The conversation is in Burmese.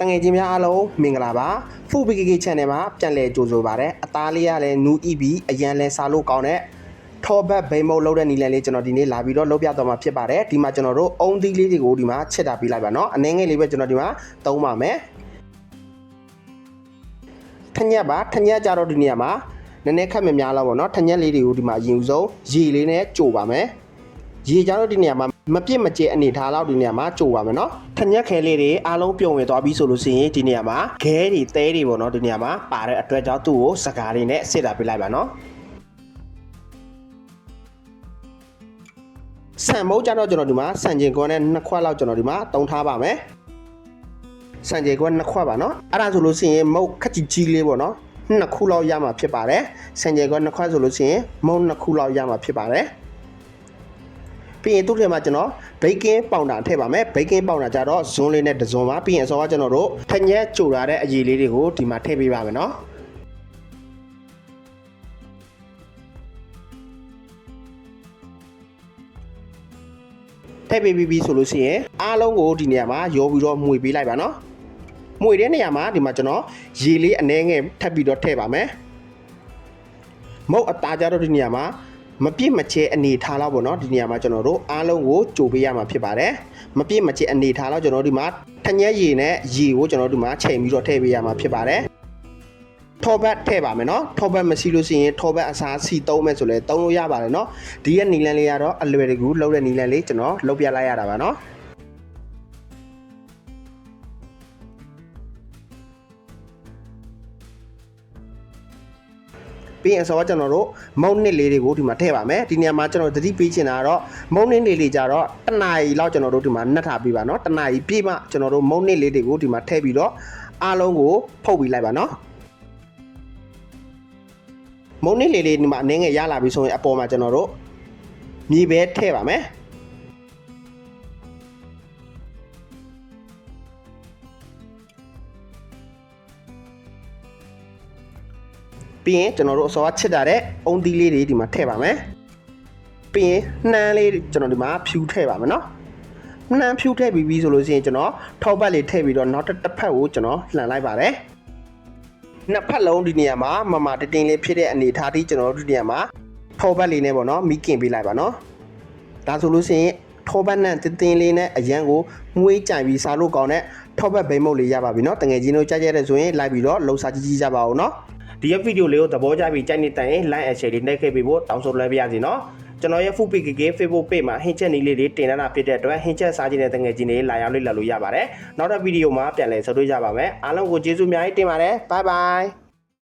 တငယ်ချင်းများအားလုံးမင်္ဂလာပါဖူ BKK channel မှာပြန်လည်ကြိုဆိုပါရစေအသားလေးကလည်းနူးဤပြီးအရန်လဲစားလို့ကောင်းတဲ့ထောဘတ်ဘိမုတ်လောက်တဲ့နီလန်လေးကျွန်တော်ဒီနေ့လာပြီးတော့လုပ်ပြတော့မှာဖြစ်ပါတယ်ဒီမှာကျွန်တော်တို့အုံသီးလေးတွေကိုဒီမှာချက်တာပေးလိုက်ပါနော်အနည်းငယ်လေးပဲကျွန်တော်ဒီမှာသုံးပါမယ်ထညက်ပါထညက်ကြတော့ဒီနေရာမှာနည်းနည်းခက်မြများလောက်ပေါ့နော်ထညက်လေးတွေကိုဒီမှာအရင်ဦးဆုံးရေလေးနဲ့ကြိုပါမယ် ရေကြတော့ဒီနေရာမှာမပြစ်မကျဲအနေထားလောက်ဒီနေရာမှာကြိုပါမယ်နော်ထညက်ခဲလေးတွေအားလုံးပြုံဝင်သွားပြီဆိုလို့ရှိရင်ဒီနေရာမှာခဲတွေသဲတွေပေါ့နော်ဒီနေရာမှာပါတဲ့အတွက်ကြောင့်သူ့ကိုစကားလေးနဲ့စစ်တာပြလိုက်ပါနော်ဆန်မုတ်ကြတော့ကျွန်တော်ဒီမှာဆန်ကျင်ကွန်းနဲ့နှစ်ခွက်လောက်ကျွန်တော်ဒီမှာတုံထားပါမယ်ဆန်ကျင်ကွန်းနှစ်ခွက်ပါနော်အဲ့ဒါဆိုလို့ရှိရင်မုတ်ခက်ကြီးကြီးလေးပေါ့နော်နှစ်ခုလောက်ရမှာဖြစ်ပါတယ်ဆန်ကျင်ကွန်းနှစ်ခွက်ဆိုလို့ရှိရင်မုတ်နှစ်ခုလောက်ရမှာဖြစ်ပါတယ် ပြီးရင်သူ့ထဲမှာကျွန်တော်ဘေကင်းပေါင်တာထည့်ပါမယ်ဘေကင်းပေါင်တာကြတော့ဇွန်းလေးနဲ့တဇွန်ပါပြီးရင်အစောကကျွန်တော်တို့ထက်ညက်ကြိုထားတဲ့အရည်လေးတွေကိုဒီမှာထည့်ပေးပါမယ်နော်ထည့်ပေးပြီးပြီဆိုလို့ရှိရင်အားလုံးကိုဒီနေရာမှာရောပြီးတော့မှွေပေးလိုက်ပါနော်မှွေတဲ့နေရာမှာဒီမှာကျွန်တော်ရေလေးအနှဲငယ်ထပ်ပြီးတော့ထည့်ပါမယ်မုတ်အသားကြတော့ဒီနေရာမှာ မပြည့်မချဲအနေထားလောက်ပေါ့နော်ဒီနေရာမှာကျွန်တော်တို့အားလုံးကိုကြိုပေးရမှာဖြစ်ပါတယ်မပြည့်မချဲအနေထားလောက်ကျွန်တော်တို့ဒီမှာထညက်ရည်နဲ့ရည်ကိုကျွန်တော်တို့ဒီမှာချိန်ပြီးတော့ထည့်ပေးရမှာဖြစ်ပါတယ်ထောဘတ်ထည့်ပါမယ်နော်ထောဘတ်မရှိလို့ရှိရင်ထောဘတ်အစားစီသုံးမယ်ဆိုလဲသုံးလို့ရပါတယ်နော်ဒီရဲ့နီလန်လေးကတော့အလွယ်တကူလှုပ်တဲ့နီလန်လေးကျွန်တော်လှုပ်ပြလိုက်ရတာပါနော် ပြီးရင်အစောကကျွန်တော်တို့မုံနစ်လေးတွေကိုဒီမှာထည့်ပါမယ်ဒီနေရာမှာကျွန်တော်သတိပေးချင်တာကတော့မုံနစ်လေးလေးကြတော့တနာရီလောက်ကျွန်တော်တို့ဒီမှာနှက်ထားပေးပါနော်တနာရီပြည့်မှကျွန်တော်တို့မုံနစ်လေးတွေကိုဒီမှာထည့်ပြီးတော့အားလုံးကိုဖုတ်ပြီးလိုက်ပါနော်မုံနစ်လေးလေးဒီမှာအနည်းငယ်ရလာပြီဆိုရင်အပေါ်မှာကျွန်တော်တို့မြေပဲထည့်ပါမယ် ပြီးရင်ကျွန်တော်တို့အစောကချစ်တာတဲ့အုံသီးလေးတွေဒီမှာထည့်ပါမယ်ပြီးရင်နှမ်းလေးကျွန်တော်ဒီမှာဖြူထည့်ပါမယ်နော်နှမ်းဖြူထည့်ပြီးပြီဆိုလို့ရှိရင်ကျွန်တော်ထောက်ပတ်လေးထည့်ပြီးတော့နောက်တစ်ဖက်ကိုကျွန်တော်လှန်လိုက်ပါတယ်နှစ်ဖက်လုံးဒီနေရာမှာမမတတင်းလေးဖြစ်တဲ့အနေထားတိကျွန်တော်တို့ဒီနေရာမှာထောပတ်လေးနဲ့ပေါ့နော်မိကင်ပေးလိုက်ပါနော်ဒါဆိုလို့ရှိရင်ထောပတ်နဲ့တင်းတင်းလေးနဲ့အရန်ကိုငွေးကြိုင်ပြီးစားလို့ကောင်းတဲ့ထောပတ်ဘိမုတ်လေးရပါပြီနော်တငယ်ချင်းတို့ကြားကြတဲ့ဆိုရင်လိုက်ပြီးတော့လှုပ်ရှားကြည့်ကြပါဦးနော် ဒီရဲ့ဗီဒီယိုလေးကိုသဘောကျပြီးကြိုက်နေတိုင်း like and share လေးနှိပ်ခဲ့ပေးဖို့တောင်းဆိုလိုက်ပါရစေနော်ကျွန်တော်ရဲ့ Food PKK Facebook page မှာဟင်းချက်နည်းလေးတွေတင်လာတာဖြစ်တဲ့အတွက်ဟင်းချက်စားခြင်းနဲ့တငယ်ချင်းတွေလာရောက်လေ့လာလို့ရပါတယ်နောက်တဲ့ဗီဒီယိုမှာပြန်လည်ဆက်တွေ့ကြပါမယ်အားလုံးကိုကျေးဇူးများကြီးတင်ပါတယ် bye bye